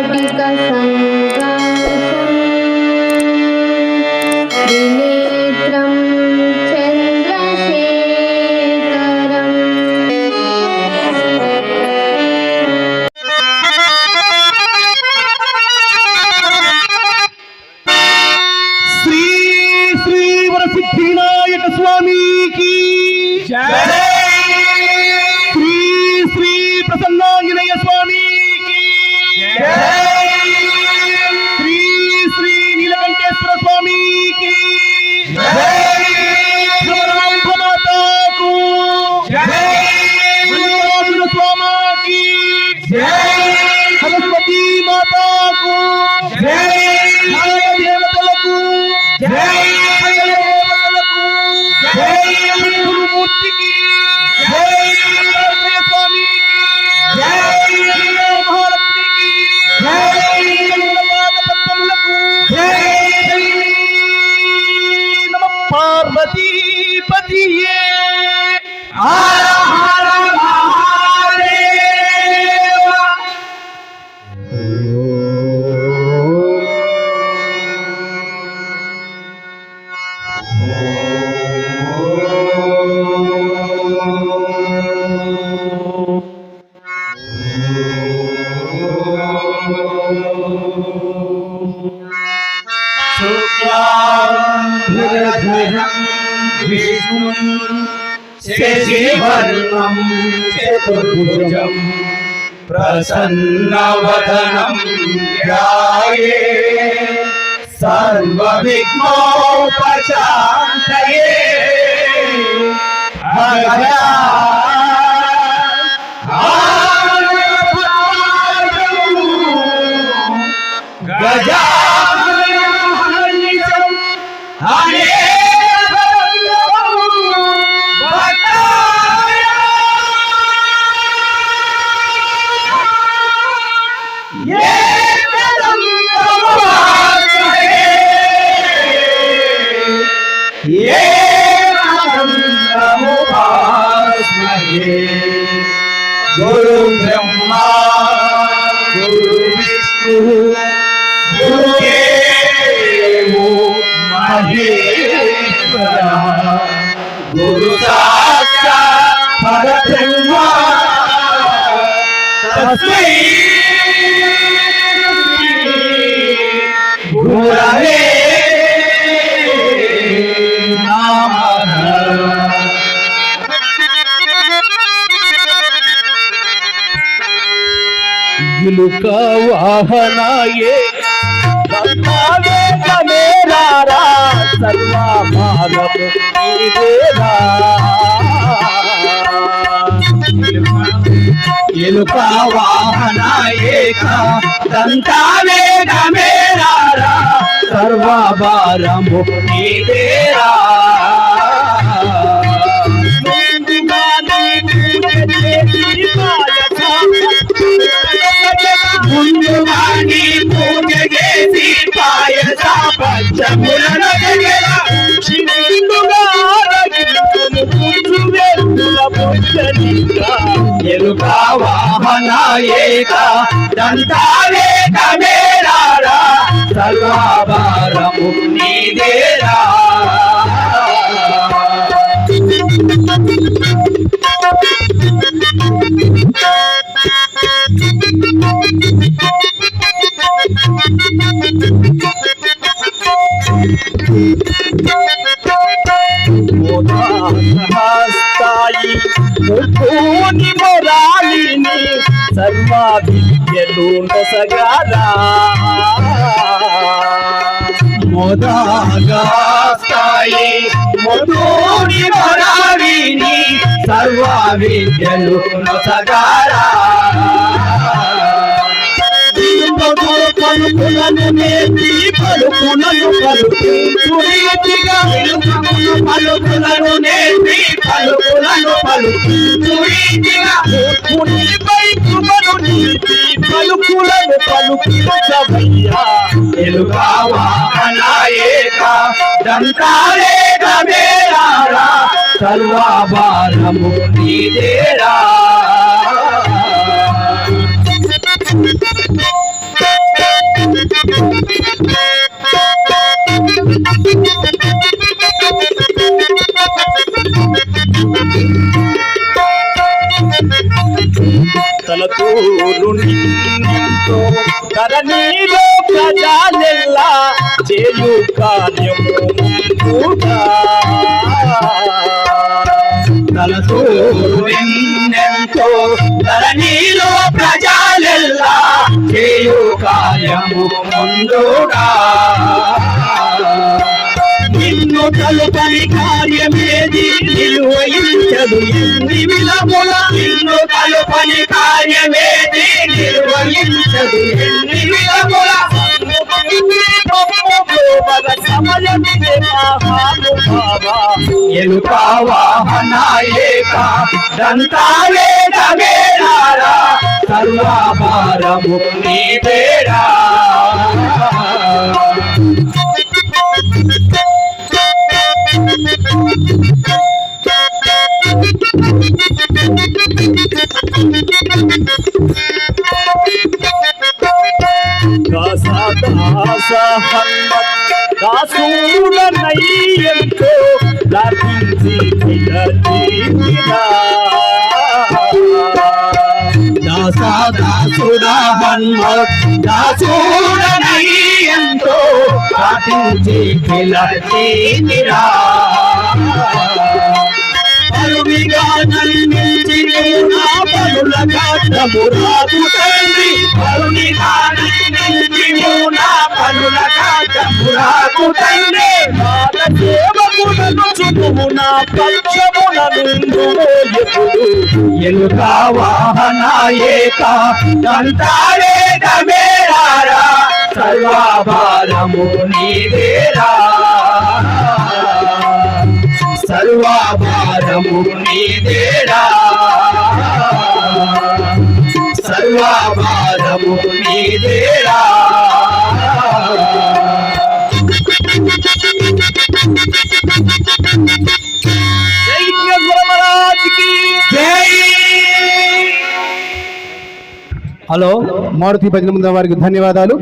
वाटिका विनेत्रं चन्द्रशेखरम् श्री स्वामी की जय। श्री प्रसन्ना प्रसन्नाञ्जनेय स्वामी సరస్వతీ మాతాకు. దేవతలకు దేవతలకు గురుమూర్తికి. దత్తాత్రేయ శశివర్ణం చతుర్భుజం ప్రసన్నవదనం ధ్యాయే సర్వవిఘ్నోపశాంతయే. భగవా గురు బ్రహ్మా గురు విష్ణు గురుదేవో మహేశ్వర గురు పరబ్రహ్మ తస్మై గురవే ఇలుక వాహనాయే మేరారా సర్వమానము నీవేరా ఎలుక వాహన ఏక దంతావేగ మేరారా నీవేరా ముందుగా పూజ చేసి పాయస పంచములను జగరా ఎలుక వాహన ఏక దంతావేగ స్థాయి ముక్కుని మొరాలిని సర్వ విద్యలు నొసగారా? మొదగా స్థాయి మధుని సర్వ విద్యలు నొసగారా? పలుకులను నేర్చి పలుకులను పలుకుగా వెలుగును పలుకులను నేర్పి పలుకులను పలుకు సురీతిగా కృపను పలుకులను పలుకించవయ్యా ఎలుగా దంతాలేక మేరారా నీదేరా తలసూరు నిన్నెంతో ధరణిలో చేయు కార్యము ముందుగా. తలసూరెన్నెంతో ధరణిలో ప్రజలెల్లా చేయు కార్యము ముందుగా నిన్ను కలుపని కార్యమేది? నిర్వహించదు ఎన్ని విధముల నిన్ను కలుపని కార్యమేది? నిర్వహించదు ఎన్ని విధముల సమయమే దంతాలే గవేరారా సర్వాభారము నీ బేడా దాసూడనయ్యంతో లభించి నిలదీరా. దాసా దాసుడా హన్మత్ దాసుడనై ఎంతో పాటించి పిలచీరా నా పరుల కాటము రాదు తండ్రి పరునిగా నన్నించి నా పరుల కాటము రాదు తండ్రి పాద సేవకులను చుట్టుము నా పక్షమున ఎప్పుడు ఎలుక వాహన ఏక సర్వాభారము నీవేరా సర్వాభారము నీవేరా జై హలో మారుతి భజన వారికి ధన్యవాదాలు.